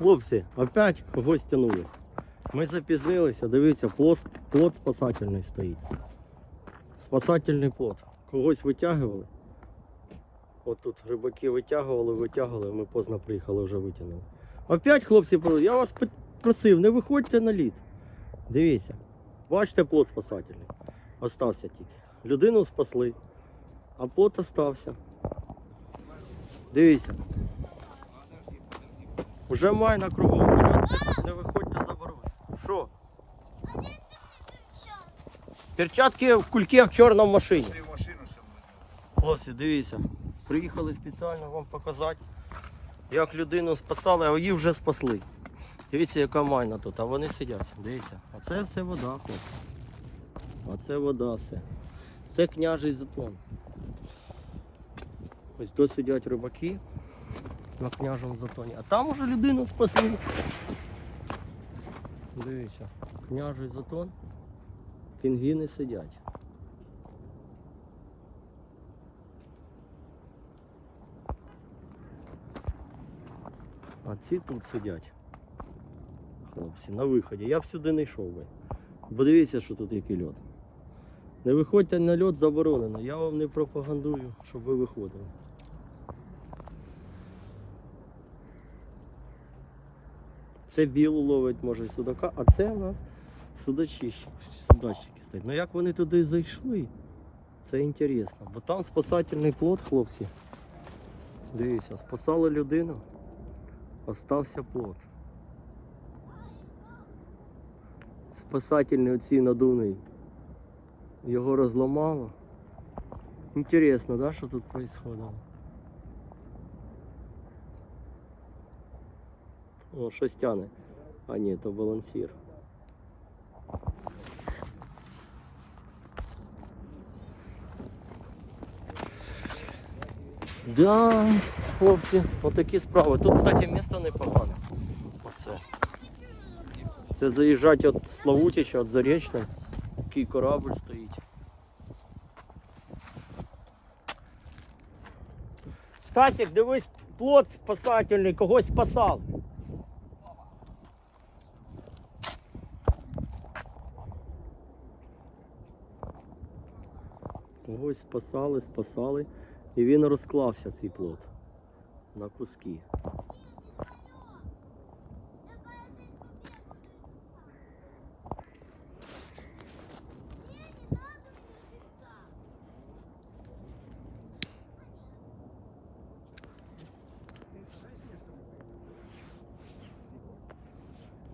Хлопці, опять когось тянули. Ми запізнилися, дивіться, плот, плот спасательний стоїть. Спасательний плот. Когось витягували. От тут рибаки витягували, витягували, ми поздно приїхали, вже витягнули. Опять, хлопці, я вас просив, не виходьте на лід. Дивіться, бачите, плот спасательний. Остався тільки. Людину спасли, а плот остався. Дивіться. Уже май на кругом. Не, виходьте за бороду. Що? Перчатки в кульке в чорному машині. Хлопці, дивіться. Приїхали спеціально вам показати, як людину спасали, а її вже спасли. Дивіться, яка майна тут, а вони сидять. Дивіться. А це все вода, хлопці. А це вода все. Це княжий затон. Ось тут сидять рибаки на княжому затоні. А там уже людину спасли. Дивіться, княжий затон. Пінгвіни сидять. А ці тут сидять. Хлопці, на виході. Я б сюди не йшов би. Бо дивіться, що тут який льот. Не виходьте на льот заборонено. Я вам не пропагандую, щоб ви виходили. Це білу ловить, може, судака, а це у нас судачищик, судачики стоять. Ну як вони туди зайшли? Це інтересно. Бо там спасательний плот, хлопці. Дивіться, спасали людину, остався плот. Спасательний оцій надувний. Його розламало. Інтересно, да, що тут происходило? О, щось тяне. А ні, то балансір. Да, хлопці, отакі справи. Тут, кстати, місто непогане. Оце. Це заїжджати від Славутича, від Заречної. Такий корабль стоїть. Стасик, дивись, плот спасательний, когось спасав. Когось спасали, спасали. І він розклався цей плот на куски.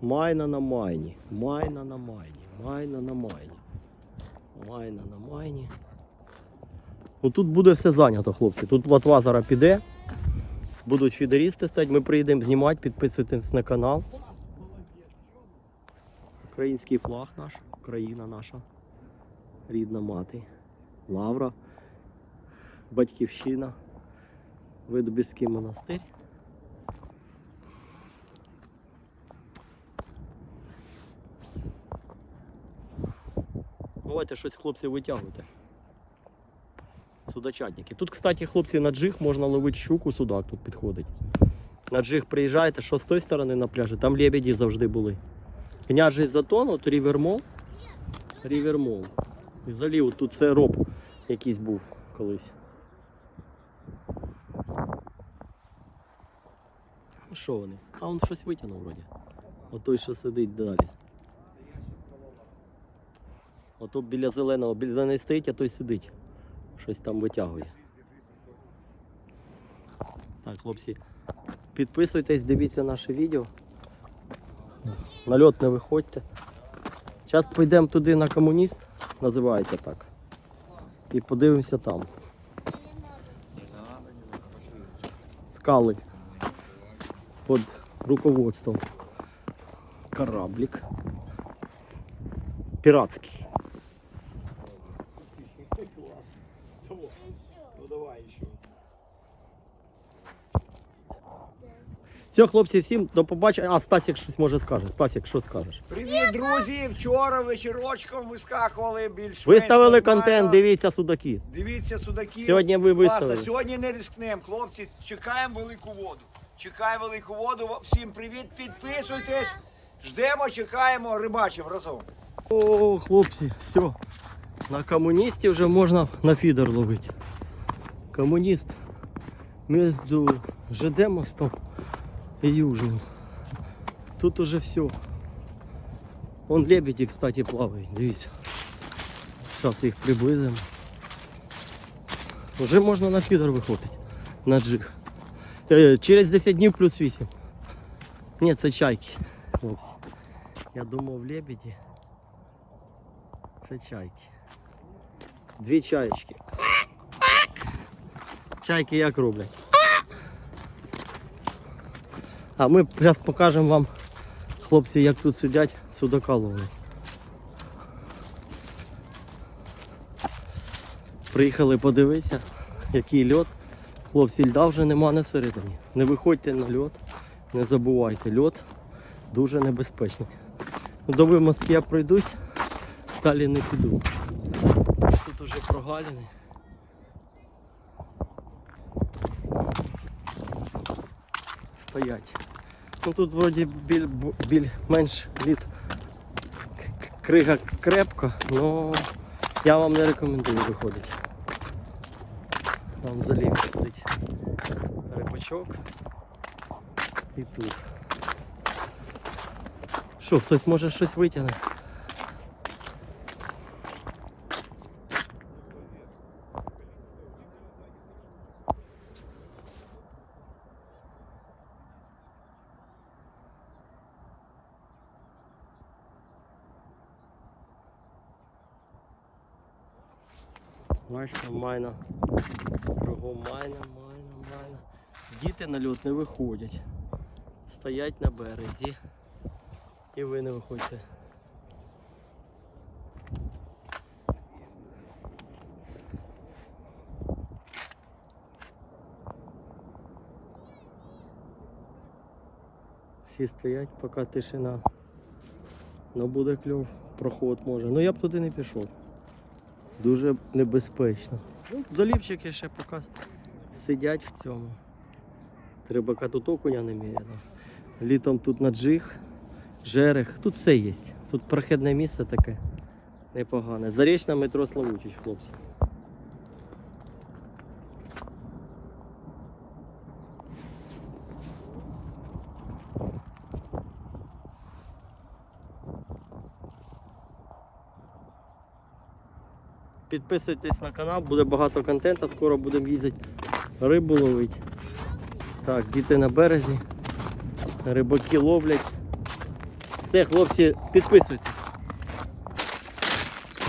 Майна на майні, майна на майні, майна на майні, майна на майні. Ну тут буде все зайнято, хлопці. Тут латва зараз піде. Будуть фідерісти стати, ми приїдемо знімати, підписуйтесь на канал. Український флаг наш, Україна наша, рідна мати, Лавра, Батьківщина, Видобірський монастир. Давайте щось хлопці витягуйте. Судачатники. Тут, кстати, хлопці, на джиг можна ловити щуку, судак тут підходить. На джиг приїжджаєте, що з тої сторони на пляжі, там лебеді завжди були. Княжий затон, от рівермол. Рівермол. І залів, тут це роб якийсь був колись. Ну, Що вони? А він щось витягнув вроді. От той, що сидить далі. Ото біля зеленого, біля неї стоїть, а той сидить. Щось там витягує. Так, хлопці, підписуйтесь, дивіться наше відео. На льот не виходьте. Зараз підемо туди на комуніст, називається так. І подивимося там. Скали. Під руководством. Кораблик. Піратський. Ну давай ще. Все, хлопці, всім до побачення. А, Стасік щось може скаже. Стасік, що скажеш? Привіт, друзі! Вчора вечірочком вискакували більш Виставили контент, дивіться судаки. Дивіться судаки. Сьогодні ви Класно. виставили. Сьогодні не рискнемо, хлопці. Чекаємо велику воду. Чекай велику воду. Всім привіт, підписуйтесь. Ждемо, чекаємо, рибачимо разом. О, хлопці, все. На комуністі вже можна на фідер ловити. Комуніст між ЖД мостом і Южним. Тут уже все. Вон лебеді, кстати, плавають, дивіться. Зараз їх приблизимо. Вже можна на фідер виходити. На джиг. Е, Через 10 днів плюс 8. Ні, це чайки. хлопці. Я думав лебеді. Це чайки. Дві чаєчки. Чайки як роблять. А ми зараз покажемо вам, хлопці, як тут сидять судака. Приїхали подивитися, який льот. Хлопці, льда вже нема на середині. Не виходьте на льот, не забувайте, льот дуже небезпечний. Ну, До вимазки я пройдусь, далі не піду. Тут уже прогалини. Стоять. Ну тут вроді біль, біль менш лід крига крепка, але я вам не рекомендую виходити. Там взагалі ходить рибачок. І тут. Що, хтось може щось витягне? Бачите, майна. Кругом майна, майна, майна. Діти на льот не виходять. Стоять на березі. І ви не виходьте. Всі стоять, поки тишина. Ну буде кльов, проход може. Ну я б туди не пішов. Дуже небезпечно. Ну, залівчики ще поки сидять в цьому. Треба тут окуня неміряно. Літом тут на джиг, жерех, тут все є. Тут прохідне місце таке непогане. Зарічна метро Славучич, хлопці. Підписуйтесь на канал, буде багато контенту, скоро будемо їздити рибу ловити. Так, діти на березі, рибаки ловлять. Все, хлопці, підписуйтесь.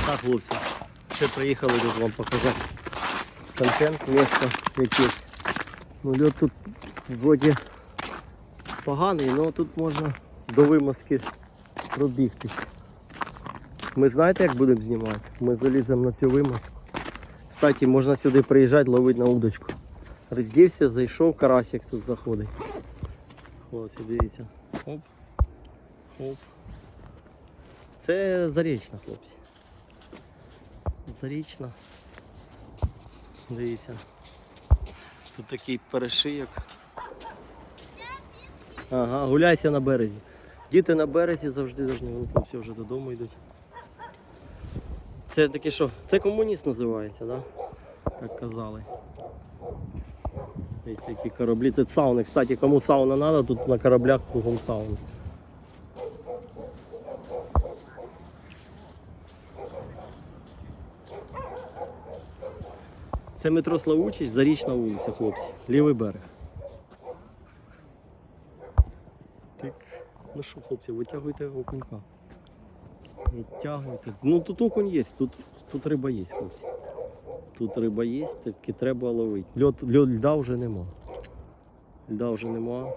Так, хлопці, ще приїхали тут вам показати контент, місто якесь. Ну, льот тут вроді поганий, але тут можна до вимазки пробігтись. Ми знаєте, як будемо знімати? Ми заліземо на цю вимостку. Кстати, можна сюди приїжджати, ловити на удочку. Роздівся, зайшов, карасик тут заходить. Ось, дивіться. Оп. Оп. Це зарічна, хлопці. Зарічна. Дивіться. Тут такий перешийок. Ага, гуляйся на березі. Діти на березі завжди должны, вон хлопці вже додому йдуть. Це таке що? Це комуніст називається, да? Так казали. Дивіться, які кораблі. Це сауни. Кстати, кому сауна треба, тут на кораблях кругом сауни. Це метро Славучич, Зарічна вулиця, хлопці. Лівий берег. Тик. Ну що, хлопці, витягуйте окунька. Витягуйте. Ну тут окунь є, тут, тут риба є, хлопці. Тут риба є, тільки треба ловити. Льот, льот, льда вже нема. Льда вже нема.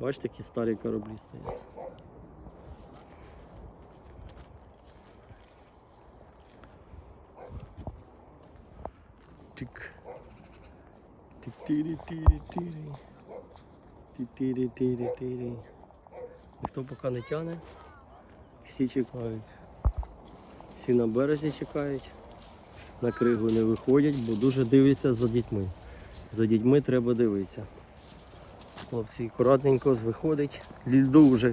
Бачите, які старі кораблі стоять. Тик. Тик-тирі-тирі-тирі. Тирі-тирі-тирі. Ніхто поки не тягне. Всі чекають. Всі на березі чекають. На кригу не виходять, бо дуже дивляться за дітьми. За дітьми треба дивитися. Хлопці акуратненько виходить. Льду вже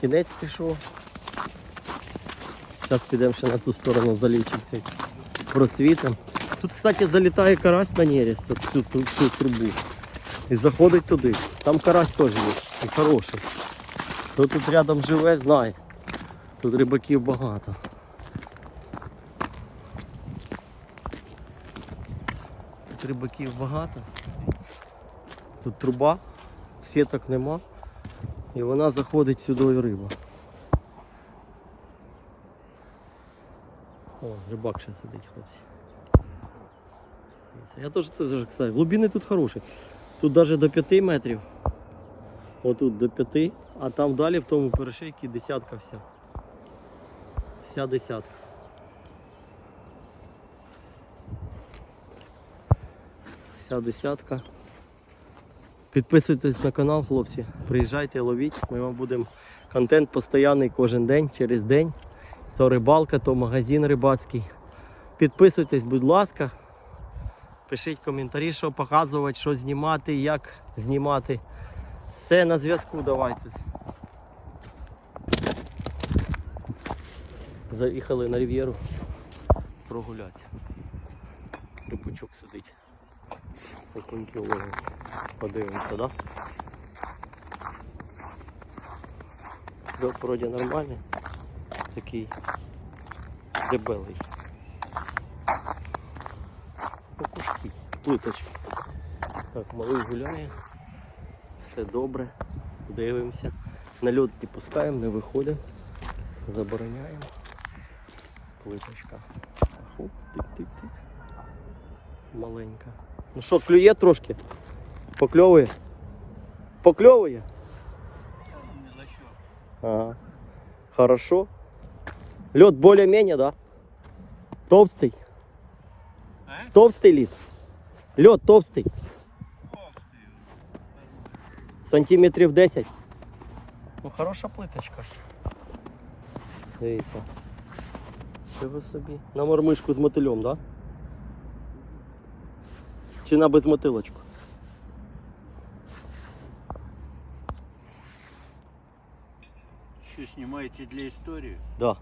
кінець пішов. Зараз підемо ще на ту сторону залічимо цей просвітом. Тут, кстати, залітає карась на нерест, цю, цю, цю трубу. І заходить туди. Там карась теж є. І хороший. Хто тут рядом живе, знає. Тут рибаків багато. Тут рибаків багато. Тут труба, сіток нема. І вона заходить сюди риба. О, рибак ще сидить, хлопці. Я теж теж, кстати, глибини тут хороші. Тут навіть до 5 метрів. Отут до 5, а там далі в тому перешийці десятка вся. Вся десятка. Вся десятка. Підписуйтесь на канал, хлопці. Приїжджайте, ловіть. Ми вам будемо контент постійний кожен день, через день. То рибалка, то магазин рибацький. Підписуйтесь, будь ласка. Пишіть коментарі, що показувати, що знімати, як знімати. Все на зв'язку давайте. Заїхали на Рів'єру прогулятися. Рибачок сидить. Окуньки ловить. Подивимося, да? Вроді нормальний. Такий дебелий. Окушки, плиточки. Так, малий гуляє. Все добре. Дивимося. На льот не пускаємо, не виходимо. Забороняємо. Плиточка. Хоп, тик-тик-тик. Маленька. Ну що, клює трошки? Покльовує? Покльовує? Ага. Хорошо. Лед более-менее, да? Толстый. А? Толстый лід. Лед товстий. Сантиметрів 10. Ну хороша плиточка. Дивіться. Що ви собі? На мормишку з мотилем, да? Чи на безмотилочку? Что снимаете для истории? Да.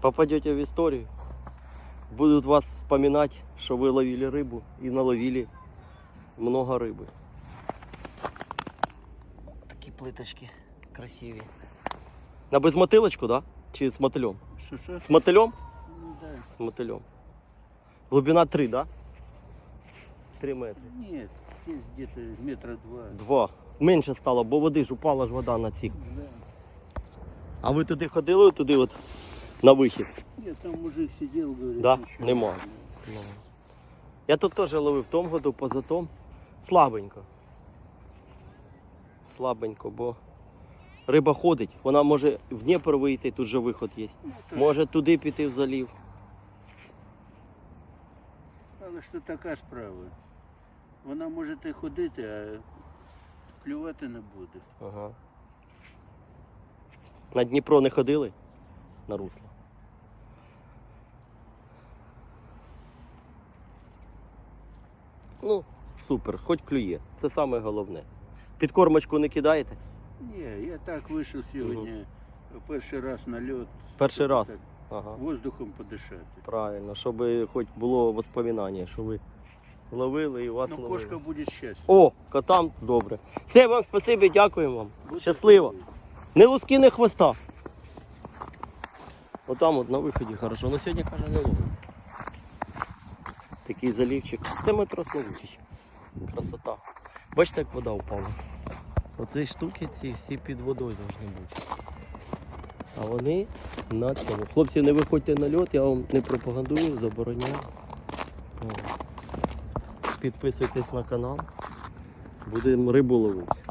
Попадете в историю. Будут вас вспоминать, что вы ловили рыбу и наловили много рыбы. Такі плиточки красиві. На безмотилочку, да? Чи з мотилем? Что, что? З мотилем? Ну, да. З мотилем. Глубина 3, да? 3 метри. Нет, здесь где-то метра два. Два. Менше стало, бо води ж упала ж вода на ці. Да. А ви туди ходили, туди от на вихід? Нет, там мужик сидел, говорит, Да? ничего. Нема. Ну. Я тут теж ловив в тому году, позатом. Слабенько. Слабенько, бо риба ходить. Вона може в Дніпр вийти, тут же виход є. Ну, ж, Може туди піти в залів. Але що така справа. Вона може і ходити, а клювати не буде. Ага. На Дніпро не ходили? На русло. Ну, супер, хоч клює. Це саме головне. Підкормочку не кидаєте? Ні, я так вийшов сьогодні. Перший раз на льот. Перший раз? так Ага. Воздухом подишати. Правильно, щоб хоч було воспоминання, що ви ловили і вас Ну, ловили. кошка буде щастлива. О, котам добре. Все, вам спасибі, дякуємо вам. Будьте Щасливо. здорові. Не луски, не хвоста. Отам от на виході хорошо. Ну сьогодні каже не ловить. Такий залівчик. Це метро Словутич. Красота. Бачите, як вода впала. Оці штуки ці всі під водою повинні бути. А вони на цьому. Хлопці, не виходьте на льот, я вам не пропагандую, забороняю. Підписуйтесь на канал. Будемо рибу ловити.